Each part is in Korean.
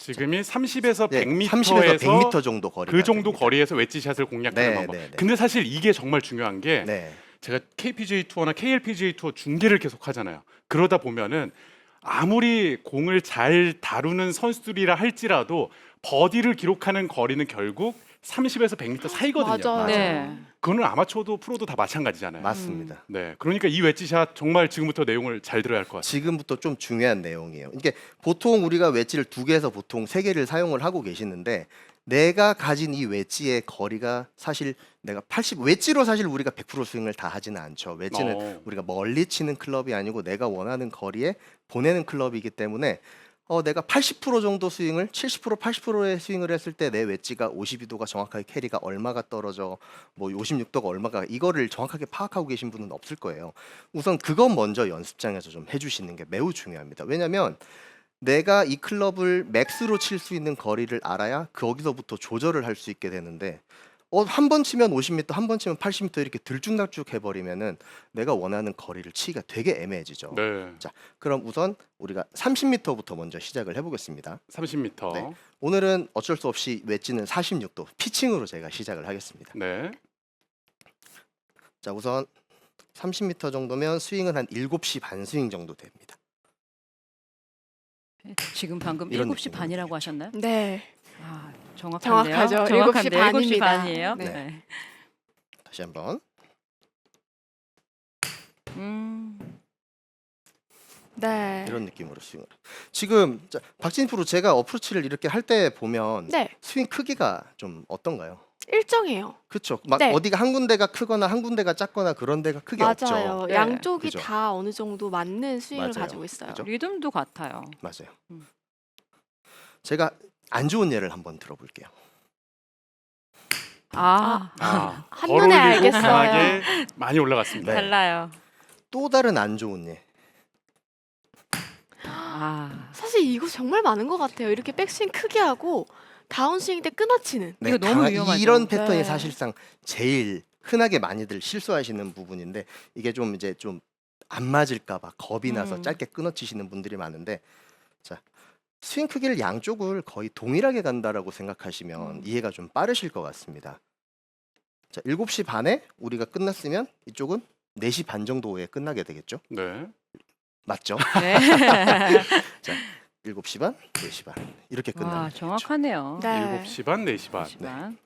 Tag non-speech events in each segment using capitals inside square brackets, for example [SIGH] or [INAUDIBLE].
지금이 30에서 네, 100m에서 30에서 100m 정도 거리. 그 정도 거리에서 웨지샷을 공략하는 네, 방법. 네, 네. 근데 사실 이게 정말 중요한 게 네. 제가 KPGA 투어나 KLPGA 투어 중계를 계속 하잖아요. 그러다 보면은 아무리 공을 잘 다루는 선수들이라 할지라도 버디를 기록하는 거리는 결국 30에서 100m 사이거든요. 맞아요. 네. 그거는 아마추어도 프로도 다 마찬가지잖아요. 맞습니다. 네, 그러니까 이 웨지샷 정말 지금부터 내용을 잘 들어야 할 것 같아요. 지금부터 좀 중요한 내용이에요. 이게 보통 우리가 웨지를 두 개에서 보통 세 개를 사용을 하고 계시는데 내가 가진 이 웨지의 거리가 사실 내가 80 웨지로 사실 우리가 100% 스윙을 다 하지는 않죠. 웨지는 어. 우리가 멀리 치는 클럽이 아니고 내가 원하는 거리에 보내는 클럽이기 때문에 어 내가 80% 정도 스윙을 70% 80%의 스윙을 했을 때 내 웨지가 52도가 정확하게 캐리가 얼마가 떨어져 뭐 56도가 얼마가 이거를 정확하게 파악하고 계신 분은 없을 거예요. 우선 그건 먼저 연습장에서 좀 해주시는 게 매우 중요합니다. 왜냐하면 내가 이 클럽을 맥스로 칠 수 있는 거리를 알아야 거기서부터 조절을 할 수 있게 되는데 어, 한 번 치면 50m, 한 번 치면 80m 이렇게 들쭉날쭉 해버리면은 내가 원하는 거리를 치기가 되게 애매해지죠. 네, 자, 그럼 우선 우리가 30m부터 먼저 시작을 해보겠습니다. 30m. 네. 오늘은 어쩔 수 없이 웨지는 46도 피칭으로 제가 시작을 하겠습니다. 네. 자, 우선 30m 정도면 스윙은 한 7시 반 스윙 정도 됩니다. 지금 방금 이런 7시 느낌으로 반이라고 하셨나요? 네. 아, 정확한데요. 정확하죠. 정확한데 7시 반입니다. 반이에요. 네. 네. 다시 한번. 음. 네. 이런 느낌으로 스윙을. 지금 자, 박진 프로 제가 어프로치를 이렇게 할 때 보면 네. 스윙 크기가 좀 어떤가요? 일정해요. 그렇죠. 막 네. 어디가 한 군데가 크거나 한 군데가 작거나 그런 데가 크게 맞아요. 없죠. 네. 양쪽이 그죠. 다 어느 정도 맞는 스윙을 맞아요. 가지고 있어요. 그죠. 리듬도 같아요. 맞아요. 음. 제가 안 좋은 예를 한번 들어볼게요. 아, 아, 한눈에 걸어올리고 알겠어요. 강하게 많이 올라갔습니다. 네. 달라요. 또 다른 안 좋은 예. 아, 사실 이거 정말 많은 것 같아요. 이렇게 백스윙 크게 하고 다운스윙 때 끊어치는. 이거 너무 강하- 위험하죠. 이런 패턴이 네. 사실상 제일 흔하게 많이들 실수하시는 부분인데 이게 좀 이제 좀 안 맞을까봐 겁이 나서 음. 짧게 끊어치시는 분들이 많은데 자 스윙 크기를 양쪽을 거의 동일하게 간다라고 생각하시면 음. 이해가 좀 빠르실 것 같습니다. 자 7시 반에 우리가 끝났으면 이쪽은 4시 반 정도에 끝나게 되겠죠? 네. 맞죠? [LAUGHS] 네. [LAUGHS] 7시 반, 4시 반 이렇게 끝나는 와, 거죠. 정확하네요. 네. 7시 반, 4시 반. 7시 반.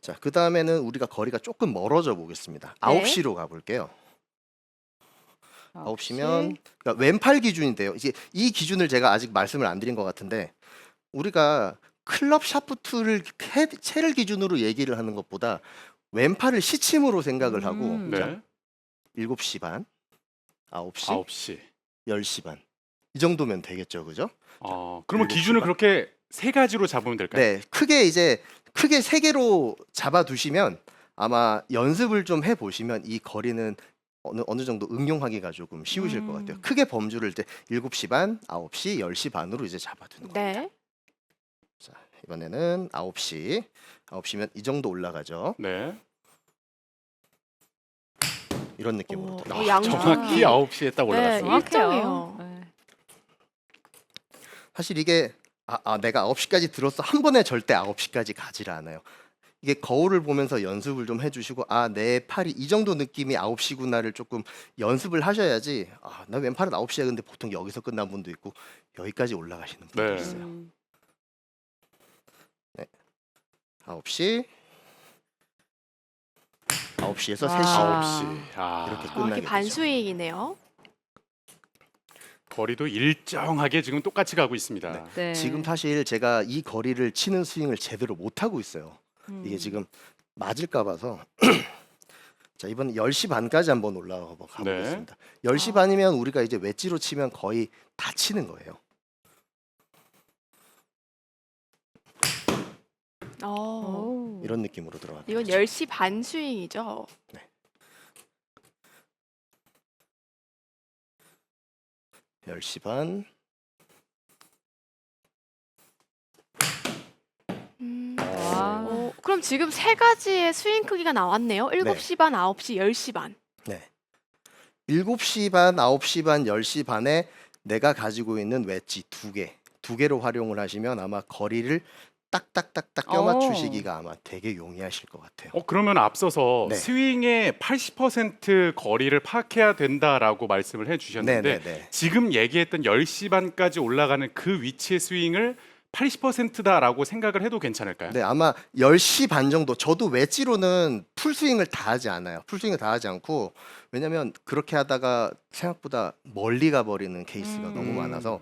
자, 그 다음에는 우리가 거리가 조금 멀어져 보겠습니다. 네. 9시로 가볼게요. 아홉 9시면 그러니까 왼팔 기준인데요. 이제 이 기준을 제가 아직 말씀을 안 드린 것 같은데 우리가 클럽 샤프트를 캐- 채를 기준으로 얘기를 하는 것보다 왼팔을 시침으로 생각을 하고 음. 네. 자, 7시 반, 9시, 9시. 10시 반. 이 정도면 되겠죠. 그죠? 어, 그러면 일곱 기준을 반. 그렇게 세 가지로 잡으면 될까요? 네. 크게 이제 크게 세 개로 잡아 두시면 아마 연습을 좀 해 보시면 이 거리는 어느 어느 정도 응용하기가 조금 쉬우실 것 같아요. 음. 크게 범주를 이제 7시 반, 9시, 10시 반으로 이제 잡아 두는 거예요. 네. 자, 이번에는 9시. 9시면 이 정도 올라가죠. 네. 이런 느낌으로. 오. 어, 양- 정확히 아. 9시에 딱 올라갔습니다. 정확해요. 네. 사실 이게 아, 아 내가 9시까지 들었어. 한 번에 절대 9시까지 가지를 않아요. 이게 거울을 보면서 연습을 좀 해주시고 아 내 팔이 이 정도 느낌이 9시구나를 조금 연습을 하셔야지 아나 왼팔은 9시야 근데 보통 여기서 끝난 분도 있고 여기까지 올라가시는 분도 네. 있어요. 음. 9시 9시에서 와. 3시 9시. 아, 이렇게 정확히 끝나게 되죠. 반스윙이네요. 거리도 일정하게 지금 똑같이 가고 있습니다. 네. 네. 지금 사실 제가 이 거리를 치는 스윙을 제대로 못 하고 있어요. 이게 음. 지금 맞을까 봐서 [CLEARS THROAT] 자 이번 10시 반까지 한번 올라가 보- 가보겠습니다. 10시 아. 반이면 우리가 이제 웨지로 치면 거의 다 치는 거예요. 어. 오. 이런 느낌으로 들어가는 이건 거죠. 10시 반 스윙이죠. 열 10시 반. 음. 와. 어, 그럼 지금 세 가지의 스윙 크기가 나왔네요. 7시 반, 9시, 10시 반. 네. 7시 반, 9시 반, 10시 반에 내가 가지고 있는 웨지 두 개. 두 개로 활용을 하시면 아마 거리를 딱딱딱딱 오. 껴 맞추시기가 아마 되게 용이하실 것 같아요. 어 그러면 앞서서 네. 스윙의 80% 거리를 파악해야 된다라고 말씀을 해주셨는데 네네네. 지금 얘기했던 10시 반까지 올라가는 그 위치의 스윙을 80%다라고 생각을 해도 괜찮을까요? 네, 아마 10시 반 정도 저도 웨지로는 풀스윙을 다 하지 않아요. 풀스윙을 다 하지 않고 왜냐면 그렇게 하다가 생각보다 멀리 가 버리는 케이스가 음. 너무 많아서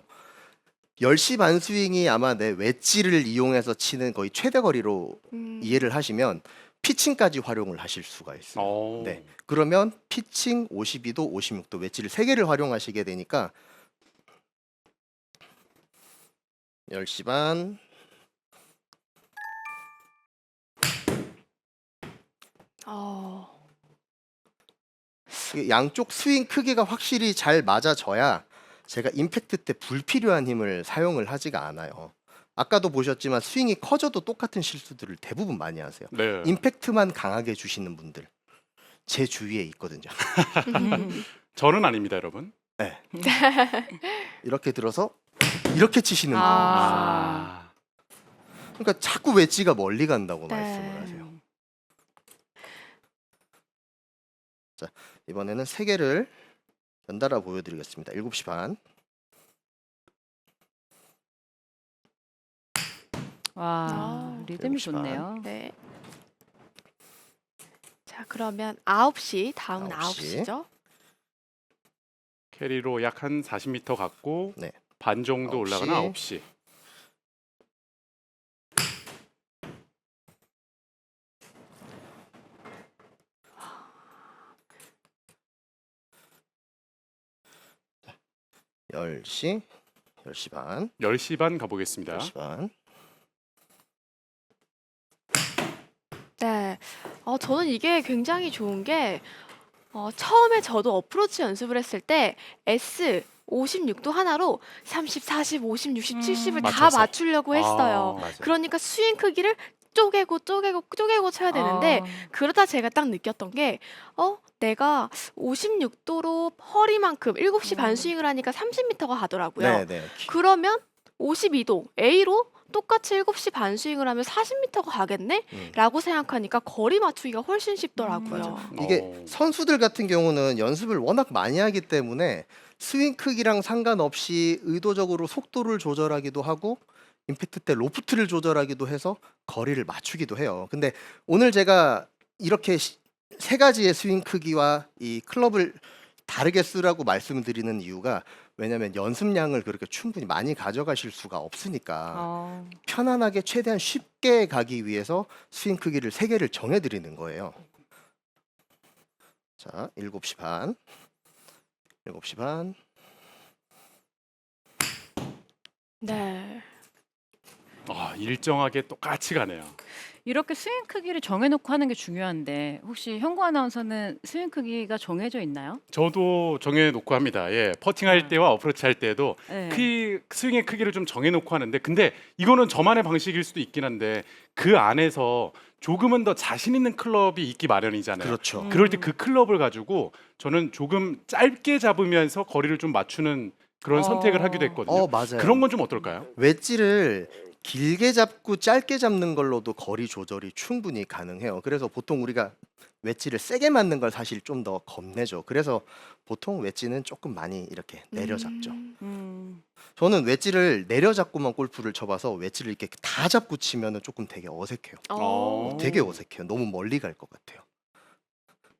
10시 반 스윙이 아마 내 웨지를 이용해서 치는 거의 최대 거리로 음. 이해를 하시면 피칭까지 활용을 하실 수가 있어요. 어. 네. 그러면 피칭 52도, 56도 웨지를 세 개를 활용하시게 되니까 10시 반 어. 양쪽 스윙 크기가 확실히 잘 맞아져야 제가 임팩트 때 불필요한 힘을 사용을 하지가 않아요. 아까도 보셨지만 스윙이 커져도 똑같은 실수들을 대부분 많이 하세요. 네. 임팩트만 강하게 주시는 분들 제 주위에 있거든요. [LAUGHS] 저는 아닙니다, 여러분. [LAUGHS] 이렇게 들어서 이렇게 치시는 분들. 아. 그러니까 자꾸 웨지가 멀리 간다고 네. 말씀을 하세요. 이번에는 세 개를 연달아 보여드리겠습니다. 7시 반. 와, 아, 리듬이 일곱 시 반. 좋네요. 네. 자, 그러면 9시, 다음은 아홉 시. 9시 죠? 캐리로 약 한 40m 갔고 네. 반 정도 아홉 시. 올라가는 9시. 열시 10시 반. 10시 반 가보겠습니다. 10시 반. 네. 어, 저는 이게 굉장히 좋은 게 어, 처음에 저도 어프로치 연습을 했을 때 S 56도 하나로 30, 40, 50, 60, 음. 70을 다 맞춰서. 맞추려고 했어요. 아, 맞아요. 그러니까 스윙 크기를 쪼개고 쪼개고 쪼개고 쳐야 되는데 아, 그러다 제가 딱 느꼈던 게, 어, 내가 56도로 허리만큼 7시 음. 반 스윙을 하니까 30m가 가더라고요. 네, 네. 그러면 52도 A로 똑같이 7시 반 스윙을 하면 40m가 가겠네? 음. 라고 생각하니까 거리 맞추기가 훨씬 쉽더라고요. 맞아. 이게 어. 선수들 같은 경우는 연습을 워낙 많이 하기 때문에 스윙 크기랑 상관없이 의도적으로 속도를 조절하기도 하고 임팩트 때 로프트를 조절하기도 해서 거리를 맞추기도 해요. 근데 오늘 제가 이렇게 시- 세 가지의 스윙 크기와 이 클럽을 다르게 쓰라고 말씀을 드리는 이유가 왜냐하면 연습량을 그렇게 충분히 많이 가져가실 수가 없으니까 어. 편안하게 최대한 쉽게 가기 위해서 스윙 크기를 세 개를 정해 드리는 거예요. 자, 7시 반. 7시 반. 네. 아, 일정하게 똑같이 가네요. 이렇게 스윙 크기를 정해놓고 하는 게 중요한데 혹시 현구 아나운서는 스윙 크기가 정해져 있나요? 저도 정해 놓고 합니다. 예. 퍼팅할 아. 때와 어프로치 할 때도 네. 크 스윙의 크기를 좀 정해 놓고 하는데 근데 이거는 저만의 방식일 수도 있긴 한데 그 안에서 조금은 더 자신 있는 클럽이 있기 마련이잖아요. 그렇죠. 음. 그럴 때 그 클럽을 가지고 저는 조금 짧게 잡으면서 거리를 좀 맞추는 그런 어. 선택을 하기도 했거든요. 어, 맞아요. 그런 건 좀 어떨까요? 웨지를 길게 잡고 짧게 잡는 걸로도 거리 조절이 충분히 가능해요. 그래서 보통 우리가 웨지를 세게 맞는 걸 사실 좀 더 겁내죠. 그래서 보통 웨지는 조금 많이 이렇게 내려잡죠. 음, 음. 저는 웨지를 내려잡고만 골프를 쳐봐서 웨지를 이렇게 다 잡고 치면은 조금 되게 어색해요. 어. 되게 어색해요. 너무 멀리 갈 것 같아요.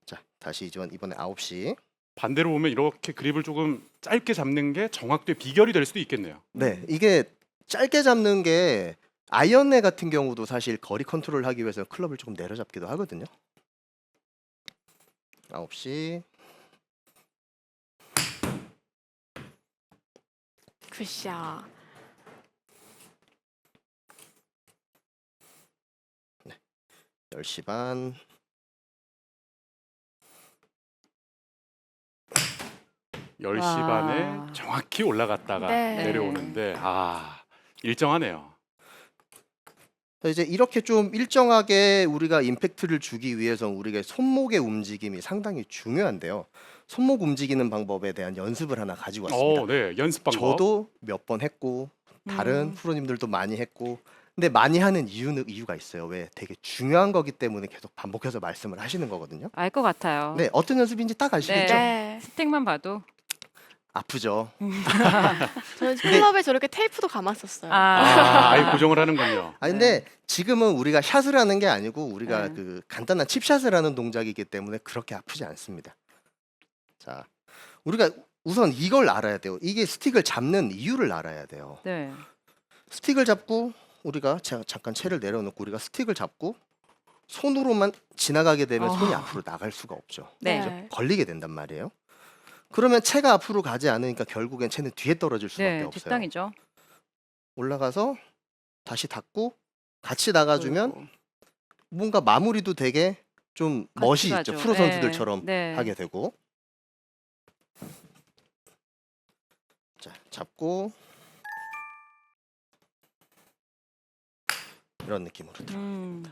자, 다시 이번 이번에 9시. 반대로 보면 이렇게 그립을 조금 짧게 잡는 게 정확도의 비결이 될 수도 있겠네요. 네, 이게 짧게 잡는 게 아이언네 같은 경우도 사실 거리 컨트롤 하기 위해서 클럽을 조금 내려잡기도 하거든요. 9시. 굿샷. 열시 반. 10시 와. 반에 정확히 올라갔다가 네. 내려오는데 아, 일정하네요. 자, 이제 이렇게 좀 일정하게 우리가 임팩트를 주기 위해서 우리가 손목의 움직임이 상당히 중요한데요. 손목 움직이는 방법에 대한 연습을 하나 가지고 왔습니다. 어, 네. 연습 방법. 저도 몇 번 했고 다른 음. 프로님들도 많이 했고 근데 많이 하는 이유는 이유가 있어요. 왜 되게 중요한 거기 때문에 계속 반복해서 말씀을 하시는 거거든요. 알 것 같아요. 네, 어떤 연습인지 딱 아시겠죠? 네. 스택만 봐도 아프죠. [LAUGHS] 저는 클럽에 저렇게 테이프도 감았었어요. 아, 아, 고정을 하는군요. 아 근데 지금은 우리가 샷을 하는 게 아니고 우리가 네. 그 간단한 칩샷을 하는 동작이기 때문에 그렇게 아프지 않습니다. 자, 우리가 우선 이걸 알아야 돼요. 이게 스틱을 잡는 이유를 알아야 돼요. 네. 스틱을 잡고 우리가 자, 잠깐 채를 내려놓고 우리가 스틱을 잡고 손으로만 지나가게 되면 어. 손이 앞으로 나갈 수가 없죠. 네. 그죠? 걸리게 된단 말이에요. 그러면 채가 앞으로 가지 않으니까 결국엔 채는 뒤에 떨어질 수밖에 네, 없어요. 뒷땅이죠. 올라가서 다시 닫고 같이 나가주면 어이구. 뭔가 마무리도 되게 좀 같이 멋이 가죠. 있죠. 프로 네, 선수들처럼 네. 하게 되고. 자, 잡고 이런 느낌으로 들어. 음,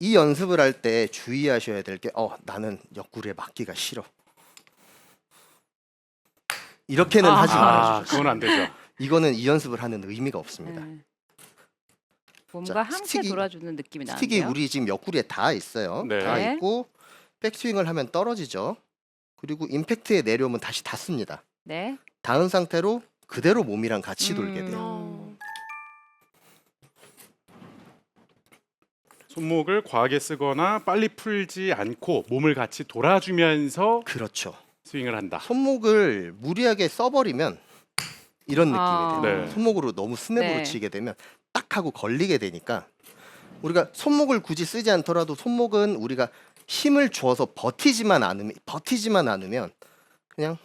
이 연습을 할 때 주의하셔야 될 게 어, 나는 옆구리에 맞기가 싫어. 이렇게는 아. 하지 아, 말아주세요. 그건 안 되죠. [LAUGHS] 이거는 이 연습을 하는 의미가 없습니다. 네. 뭔가 자, 함께 스틱이- 돌아주는 느낌이 스틱이 나는데요. 우리 지금 옆구리에 다 있어요. 네. 다 네. 있고 백스윙을 하면 떨어지죠. 그리고 임팩트에 내려오면 다시 닿습니다. 네. 닿은 상태로 그대로 몸이랑 같이 돌게 음. 돼요. 어. 손목을 과하게 쓰거나 빨리 풀지 않고 몸을 같이 돌아주면서 그렇죠. 스윙을 한다. 손목을 무리하게 써버리면 이런 느낌이 아. 돼요. 네. 손목으로 너무 스냅으로 네. 치게 되면 딱 하고 걸리게 되니까 우리가 손목을 굳이 쓰지 않더라도 손목은 우리가 힘을 줘서 버티지만 않으면 버티지만 않으면 그냥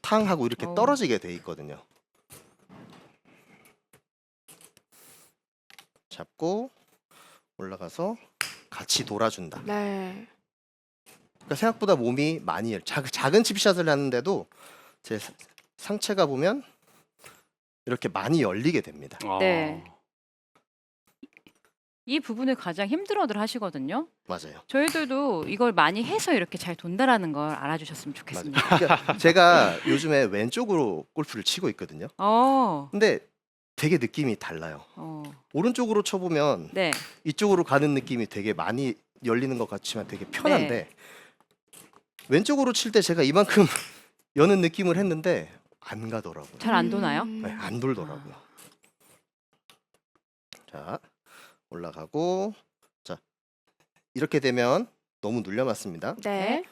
탕 하고 이렇게 어. 떨어지게 돼 있거든요. 잡고 올라가서 같이 돌아준다. 네. 그러니까 생각보다 몸이 많이 작, 작은 칩샷을 하는데도 제 사- 상체가 보면 이렇게 많이 열리게 됩니다. 아, 네. 이 부분을 가장 힘들어들 하시거든요. 맞아요. 저희들도 이걸 많이 해서 이렇게 잘 돈다라는 걸 알아주셨으면 좋겠습니다. 그러니까 제가 요즘에 왼쪽으로 골프를 치고 있거든요. 어, 근데 되게 느낌이 달라요. 어, 오른쪽으로 쳐보면 네, 이쪽으로 가는 느낌이 되게 많이 열리는 것 같지만 되게 편한데 네. 왼쪽으로 칠 때 제가 이만큼 [LAUGHS] 여는 느낌을 했는데 안 가더라고요. 잘 안 도나요? 음. 네, 안 돌더라고요. 자 올라가고 자 이렇게 되면 너무 눌려 맞습니다. 네.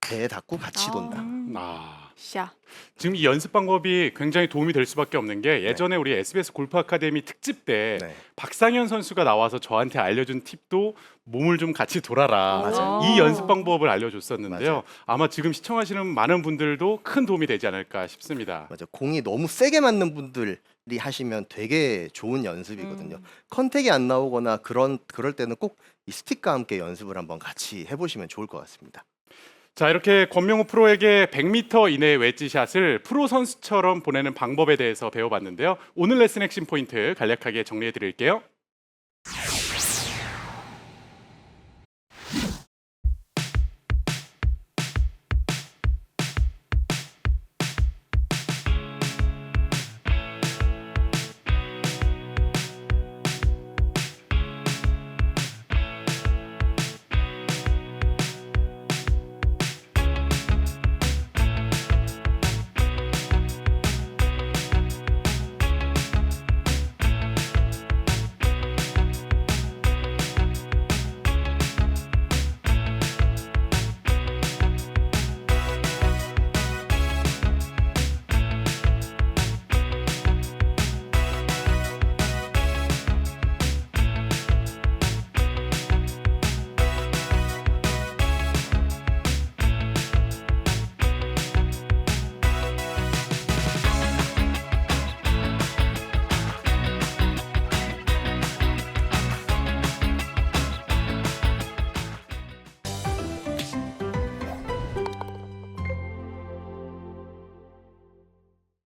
배에 닿고 같이 아. 돈다. 음. 아, 샤. 지금 이 연습 방법이 굉장히 도움이 될 수밖에 없는 게 예전에 우리 SBS 골프 아카데미 특집 때 네. 박상현 선수가 나와서 저한테 알려준 팁도 몸을 좀 같이 돌아라. 맞아요. 이 연습 방법을 알려줬었는데요. 맞아요. 아마 지금 시청하시는 많은 분들도 큰 도움이 되지 않을까 싶습니다. 맞아. 공이 너무 세게 맞는 분들이 하시면 되게 좋은 연습이거든요. 음. 컨택이 안 나오거나 그런 그럴 때는 꼭 이 스틱과 함께 연습을 한번 같이 해보시면 좋을 것 같습니다. 자 이렇게 권명우 프로에게 100m 이내의 웨지샷을 프로 선수처럼 보내는 방법에 대해서 배워봤는데요. 오늘 레슨 핵심 포인트 간략하게 정리해 드릴게요.